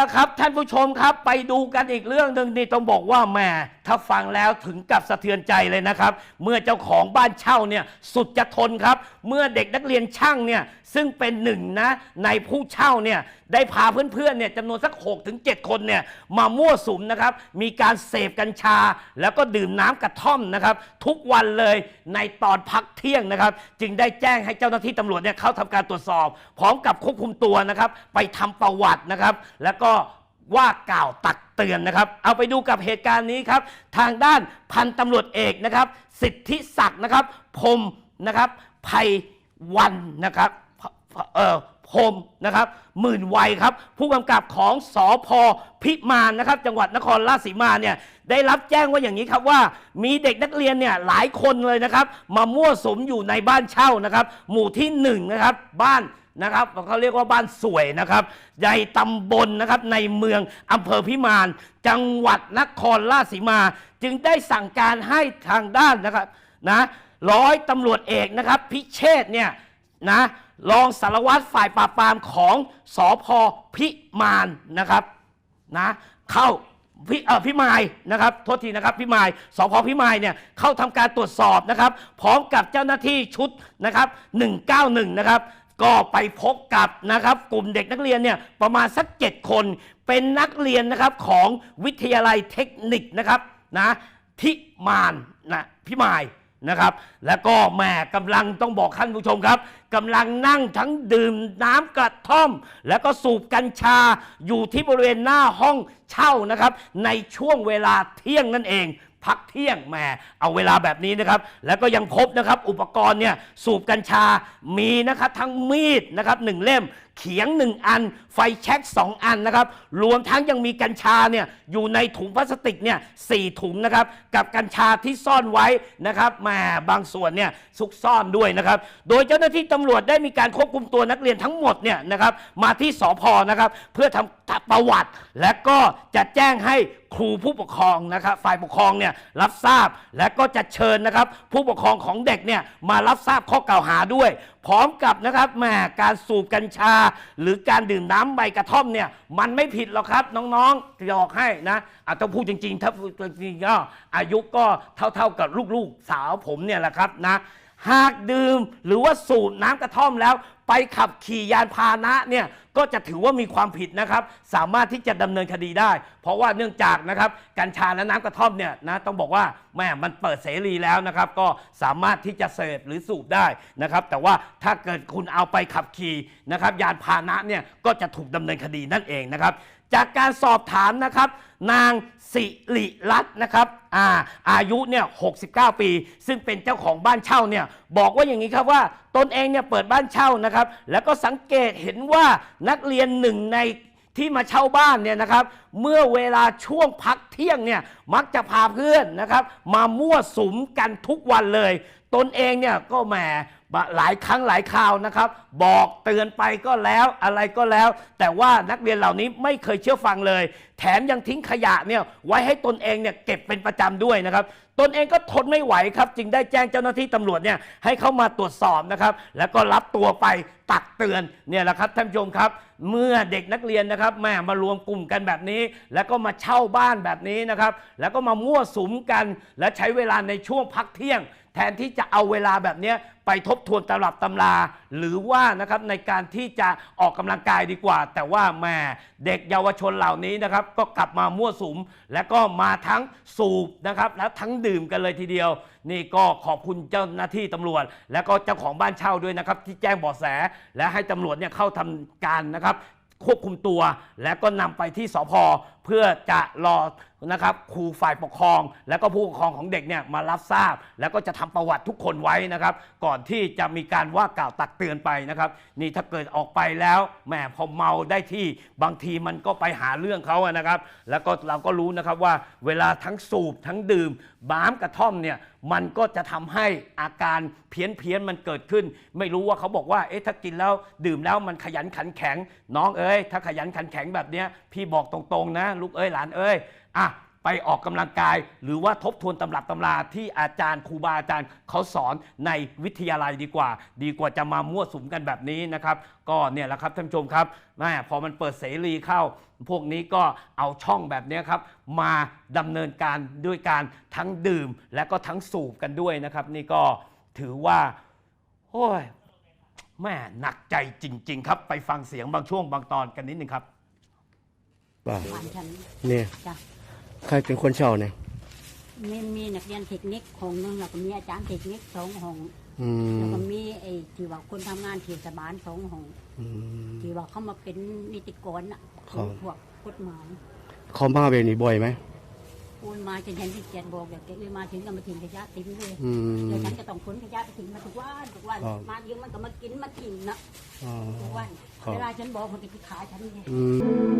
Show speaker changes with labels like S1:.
S1: ละครับ ท่านผู้ชมครับ ไปดูกันอีกเรื่องหนึ่งนี่ต้องบอกว่าแหมถ้าฟังแล้วถึงกับสะเทือนใจเลยนะครับ เมื่อเจ้าของบ้านเช่าเนี่ยสุดจะทนครับ เมื่อเด็กนักเรียนช่างเนี่ย ซึ่งเป็นหนึ่งนะในผู้เช่าเนี่ยได้พาเพื่อนๆเนี่ยจำนวนสัก6ถึง7คนเนี่ยมามั่วสุมนะครับ มีการเสพกัญชา แล้วก็ดื่มน้ำกระท่อมนะครับ ทุกวันเลยในตอนพักเที่ยงนะครับ จึงได้แจ้งให้เจ้าหน้าที่ตำรวจเนี่ยเข้าทำการตรวจสอบ พร้อมกับควบคุมตัวนะครับ ไปทำประวัตินะครับ แล้วก็ว่ากล่าวตักเตือนนะครับ เอาไปดูกับเหตุการณ์นี้ครับ ทางด้านพันตำรวจเอกนะครับ สิทธิศักดิ์นะครับพรมนะครับภัยวันนะครับ เอ่อพรมนะครับหมื่นวัยครับ ผู้กำกับของสอพพิมานนะครับ จังหวัดนครราชสีมาเนี่ยได้รับแจ้งว่าอย่างนี้ครับว่า มีเด็กนักเรียนเนี่ยหลายคนเลยนะครับ มามั่วสุมอยู่ในบ้านเช่านะครับ หมู่ที่หนึ่งนะครับบ้านนะครับเขาเรียกว่าบ้านสวยนะครับในตำบลนะครับในเมืองอำเภอพิมาน จังหวัดนครราชสีมา จึงได้สั่งการให้ทางด้านนะครับนะร้อยตำรวจเอกนะครับ พิเชษเนี่ย นะรองสารวัตรฝ่ายปราบปรามของสอพพิมานนะครับนะเข้าพี่เออพี่มายนะครับโทษทีนะครับพี่มายสพพี่มายเนี่ยเข้าทำการตรวจสอบนะครับ พร้อมกับเจ้าหน้าที่ชุดนะครับ 191 นะครับก็ไปพบกับนะครับกลุ่มเด็กนักเรียนเนี่ยประมาณสัก 7 คน เป็นนักเรียนนะครับของวิทยาลัยเทคนิคนะครับนะทิมานนะพี่มาย นะครับ แล้วก็แหม่กำลังต้องบอกท่านผู้ชมครับกำลังนั่งทั้งดื่มน้ำกระท่อม แล้วก็สูบกัญชาอยู่ที่บริเวณหน้าห้องเช่านะครับ ในช่วงเวลาเที่ยงนั่นเองพักเที่ยงแหมเอาเวลาแบบนี้นะครับ แล้วก็ยังพบนะครับ อุปกรณ์เนี่ยสูบกัญชามีนะครับทั้งมีดนะครับหนึ่งเล่มเขียงหนึ่งอัน ไฟแช็กสองอันนะครับ รวมทั้งยังมีกัญชาเนี่ยอยู่ในถุงพลาสติกเนี่ยสี่ถุงนะครับ กับกัญชาที่ซ่อนไว้นะครับแหมบางส่วนเนี่ยซุกซ่อนด้วยนะครับ โดยเจ้าหน้าที่ตำรวจได้มีการควบคุมตัวนักเรียนทั้งหมดเนี่ยนะครับมาที่สพนะครับเพื่อทำประวัติ และก็จะแจ้งให้ครูผู้ปกครองนะครับฝ่ายปกครองเนี่ยรับทราบและก็จะเชิญนะครับ ผู้ปกครองของเด็กเนี่ยมารับทราบข้อกล่าวหาด้วย พร้อมกับนะครับแหมการสูบกัญชาหรือการดื่มน้ำใบกระท่อมเนี่ยมันไม่ผิดหรอกครับ น้องๆจะบอกให้นะอาจจะพูดจริงๆถ้าพูดจริงๆก็อายุก็เท่าๆกับลูกๆสาวผมเนี่ยแหละครับนะหากดื่มหรือว่าสูบน้ำกระท่อมแล้ว ไปขับขี่ยานพาหนะเนี่ยก็จะถือว่ามีความผิดนะครับ สามารถที่จะดำเนินคดีได้ เพราะว่าเนื่องจากนะครับกัญชาและน้ำกระท่อมเนี่ยนะต้องบอกว่าแม่มันเปิดเสรีแล้วนะครับ ก็สามารถที่จะเสพหรือสูบได้นะครับ แต่ว่าถ้าเกิดคุณเอาไปขับขี่นะครับ ยานพาหนะเนี่ยก็จะถูกดำเนินคดีนั่นเองนะครับ จากการสอบถามนะครับ นางสิริรัตน์นะครับอาอายุเนี่ย69 ปี ซึ่งเป็นเจ้าของบ้านเช่าเนี่ยบอกว่าอย่างนี้ครับว่าตนเองเนี่ยเปิดบ้านเช่านะครับ แล้วก็สังเกตเห็นว่านักเรียนหนึ่งในที่มาเช่าบ้านเนี่ยนะครับ เมื่อเวลาช่วงพักเที่ยงเนี่ยมักจะพาเพื่อนนะครับ มามั่วสุมกันทุกวันเลย ตนเองเนี่ยก็แหมหลายครั้งหลายคราวนะครับ บอกเตือนไปก็แล้วอะไรก็แล้ว แต่ว่านักเรียนเหล่านี้ไม่เคยเชื่อฟังเลย แถมยังทิ้งขยะเนี่ยไว้ให้ตนเองเนี่ยเก็บเป็นประจำด้วยนะครับ ตนเองก็ทนไม่ไหวครับ จึงได้แจ้งเจ้าหน้าที่ตำรวจเนี่ยให้เข้ามาตรวจสอบนะครับ แล้วก็รับตัวไปตักเตือนเนี่ยแหละครับท่านผู้ชมครับ เมื่อเด็กนักเรียนนะครับแม่มารวมกลุ่มกันแบบนี้ แล้วก็มาเช่าบ้านแบบนี้นะครับ แล้วก็มามั่วสุมกัน และใช้เวลาในช่วงพักเที่ยง นที่จะเอาเวลาแบบนี้ไปทบทวนตำรับตำรา หรือว่านะครับในการที่จะออกกำลังกายดีกว่า แต่ว่าแหม่เด็กเยาวชนเหล่านี้นะครับ ก็กลับมามั่วสุม และก็มาทั้งสูบนะครับและทั้งดื่มกันเลยทีเดียว นี่ก็ขอบคุณเจ้าหน้าที่ตำรวจ และก็เจ้าของบ้านเช่าด้วยนะครับ ที่แจ้งเบาะแส และให้ตำรวจเนี่ยเข้าทำการนะครับควบคุมตัวแล้วก็นำไปที่สพเพื่อจะรอนะครับครูฝ่ายปกครอง แล้วก็ผู้ปกครองของเด็กเนี่ยมารับทราบ แล้วก็จะทำประวัติทุกคนไว้นะครับ ก่อนที่จะมีการว่ากล่าวตักเตือนไปนะครับ นี่ถ้าเกิดออกไปแล้วแหมพอเมาได้ที่บางทีมันก็ไปหาเรื่องเขาอะนะครับ แล้วก็เราก็รู้นะครับว่าเวลาทั้งสูบทั้งดื่มบ้ามกระท่อมเนี่ยมันก็จะทำให้อาการเพี้ยนเพี้ยนมันเกิดขึ้น ไม่รู้ว่าเขาบอกว่าเอ๊ะถ้ากินแล้วดื่มแล้วมันขยันขันแข็ง น้องเอ้ยถ้าขยันขันแข็งแบบเนี้ยพี่บอกตรงๆนะลูกเอ้ยหลานเอ้ยอะไปออกกำลังกาย หรือว่าทบทวนตำรับตำราที่อาจารย์ครูบาอาจารย์เขาสอนในวิทยาลัยดีกว่า ดีกว่าจะมามั่วสุมกันแบบนี้นะครับ ก็เนี่ยแหละครับท่านผู้ชมครับแม่พอมันเปิดเสรีเข้า พวกนี้ก็เอาช่องแบบนี้ครับ มาดำเนินการด้วยการทั้งดื่มและก็ทั้งสูบกันด้วยนะครับ นี่ก็ถือว่าโอ้ยแม่หนักใจจริง ๆ ครับ ไปฟังเสียงบางช่วงบางตอนกันนิดนึงครับ
S2: ป่ะ
S3: บ้านฉัน
S2: เนี่ย
S3: จ้ะ
S2: ใครเป็นคนเช่าเนี่ย
S3: มีมีนักเรียนเทคนิคของหนึงแล้วก็มีอาจารย์เทคนิคสองห้อง
S2: อื
S3: แล้ว
S2: ม
S3: ก็มีไอ้ที่ว่าคนทำงานเทศบาลสองห้อง
S2: อืม
S3: ที่ว่าเขามาเป็นนิติกรน่ะ
S2: ครับ
S3: พวกกฎหมาย
S2: เขามาเวรนี่บ่อยไหม
S3: โอนมาจนฉันที่เกียนบอกเดี๋ยวแกเอ้ยมาถึงก็มาทิ้งขยะทิ้งเลย
S2: อืม
S3: เดี๋ยวฉันก็ต้องขนขยะไปทิ้งมาทุกวันทุกวัน
S2: ครับ
S3: มายืมมันก็มากินมาทิ้งนะ
S2: อ๋อ
S3: ทุกวัน
S2: ครับ
S3: เวลาฉันบอกคนจะขาฉันไง
S2: อืม